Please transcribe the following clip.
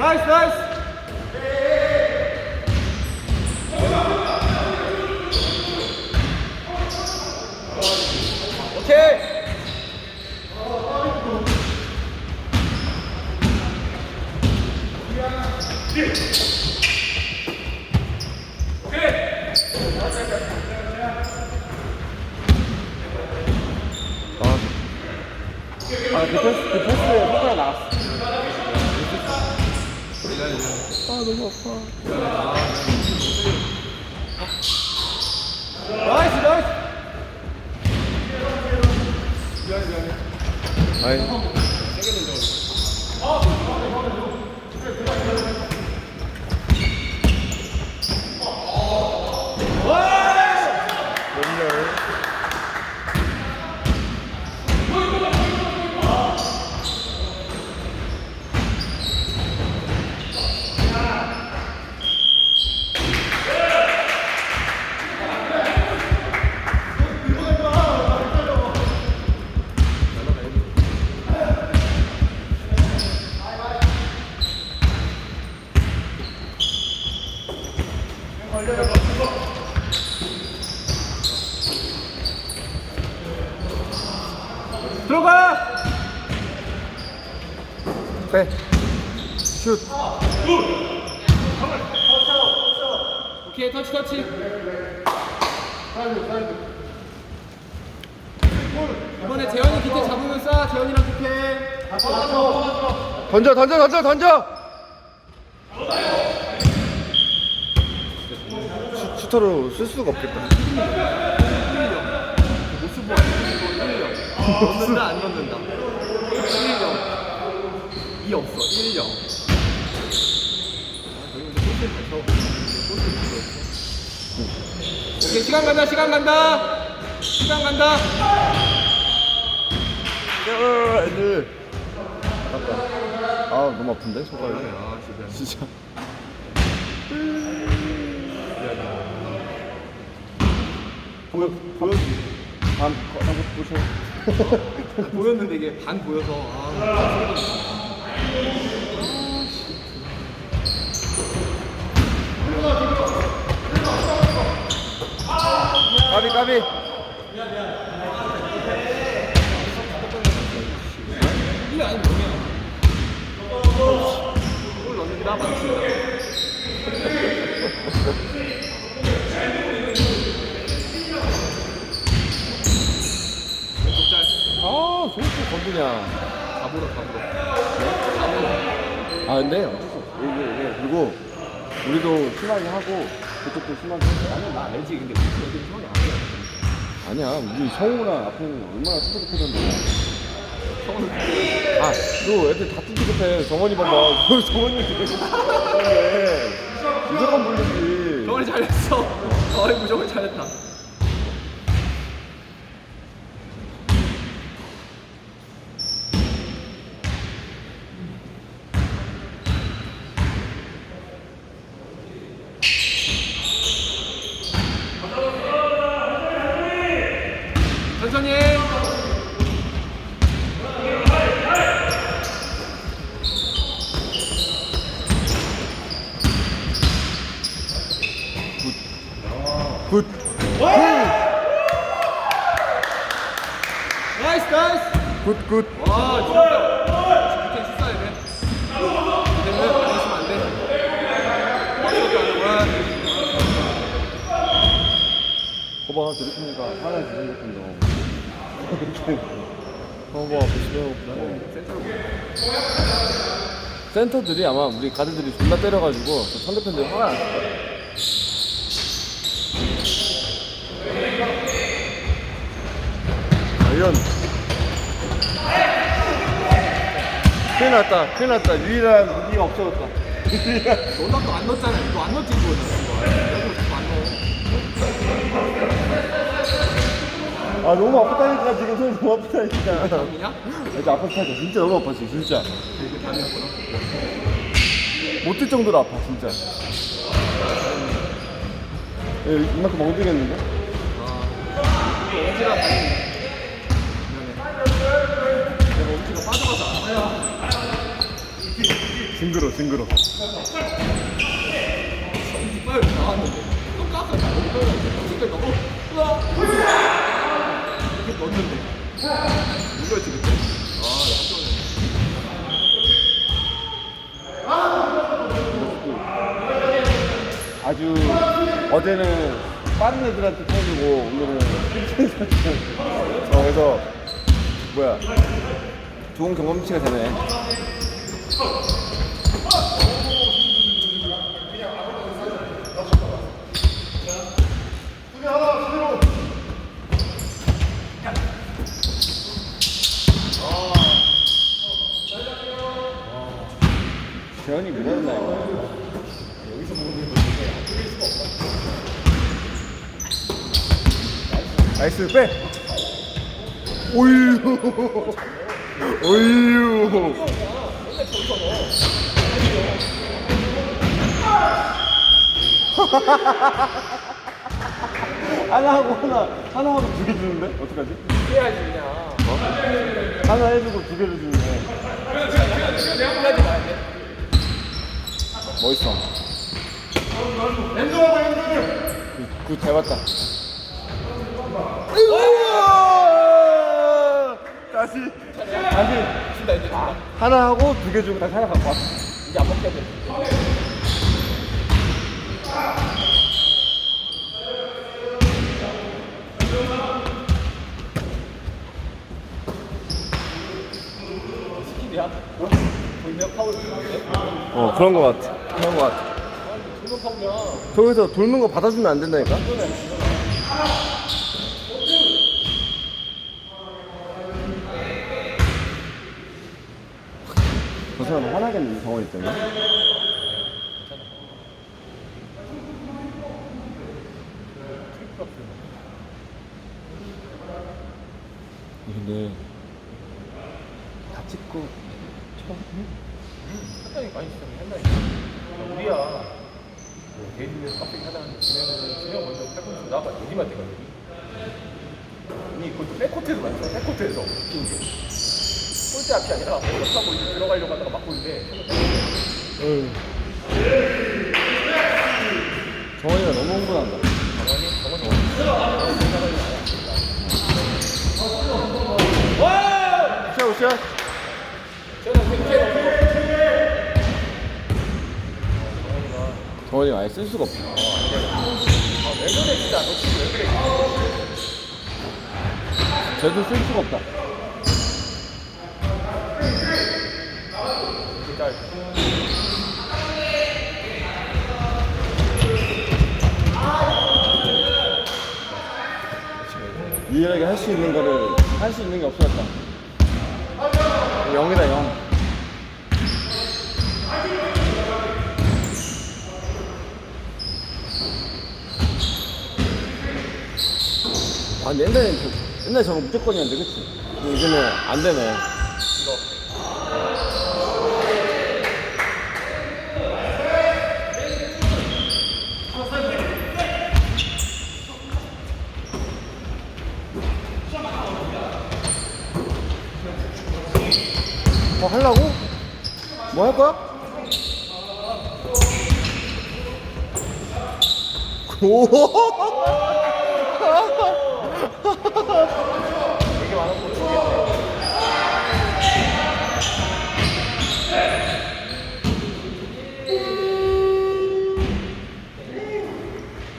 나이스 나이스. 오케이. 아, 그 패스, 그 패스에 손가락 나갔어. 아, 너무 아파. 나이스 나이스 아니. 들어가 빼. 슛. 오케이 터치 터치. 이번에 재현이 기태 잡으면 쏴 재현이랑 기태. 던져, 던져, 던져, 던져! 슈- 슈터로 쓸 수가 없겠다. 넣는다 안 넣는다. 1령 2 없어 1령 오케이 시간 간다 시간 간다 시간 간다 야, 애들. 아깝다. 아, 너무 아픈데, 손가락이. 아 진짜. 보여, 보여. 반, 한번 보셔. 보였는데 이게 반 보여서 아 까비, 아, 저렇게 건드냐. 다 물어 아, 근데 어쩔 수 없어. 그리고, 우리도 심하게 하고, 그쪽도 심하게. 아니 나 알지 근데 무슨 애들이 성이 아니야 아니야, 우리 성우랑 앞에는 얼마나 뚜둑했는데. 성은 아, 너 애들 다 뚜둑해. 정원이 봐봐. 그 정원이 되게. 무조건 불리지. 정원이 잘했어 어이 무조건 잘했다 천천히 해. 굿. 나이스 나이스. 굿, 굿. 와 이렇게 돼 안돼. 거봐, 저렇게니까 하나 것뿐 도. 이렇게. 거봐, 보시면. 어. 센터로 센터들이 아마 우리 가드들이 존나 때려가지고 저 상대편들이 화가 났을 거야. 과연 큰일 났다 큰일 났다 유일한 무기가 없어졌다 너도 또안 넣었잖아 이거 안 넣었지 이거 이거 안 넣어 아 너무 아프다니까 지금 손이 너무 아프다니까. 담이냐? 진짜 아팠다니까 진짜 너무 아팠어 진짜. 못뛸 정도로 아파 진짜. 예, 이만큼? 또 엄지가 내가 엄지가 빠져가서 안 징그러 징그러. 빨리 나왔는데. 또 너무 으아 이렇게 넣었는데. 이거지 그때 아주 어제는 빠른 애들한테 터지고 오늘은 어, 그래서 뭐야? 좋은 경험치가 되네 재현이 밀었나 이거. 나이스 빼! 오유! 오유! 하나 하고 하나 하나 하고 두 개 주는데? 어떡하지? 해야지 그냥. 하나 해주고 두 개를 주는데 해야지 말야 돼 멋있어. 굿잘 봤다. 다시. 다시. 이제 준다 하나 하고 두 개 주고 다시 하나 갖고 왔어 이제 안 먹게 돼. 스킬이야? 돌면 파울 주는데? 어 그런 거 같아 그런 거 같아. 저기서 돌는 거 받아주면 안 된다니까? 저 사람 화나겠는데 정원이 때문에 근데 다 찍고 한장이 많이 시작해 한장이 우리야 뭐 대리에서 깍두기 하자는 진행을 진행 먼저 팔꿈치 나가 대가 여기 아니 그것도 백코트에서 맞죠 백코트에서. 웃긴 게. 꼴찌 앞이 아니라 못하고 이제 들어가려고 하다가 막고 있는데. 정원이가 너무 흥분한다. 정원이? 정원이 정원이 생각을 굿샷 굿샷 저는 정원이 아예 쓸 수가 없어. 쟤도 쓸 수가 없다. 유일하게 할 수 있는 거를 할 수 있는 게 없어졌다. 0이다 0 근데 옛날에, 저- 옛날에 저거 무조건이었는데, 그치? 근데 이제는 안 되네. 뭐 하려고? 뭐 할 거야? 오! 되게 많았고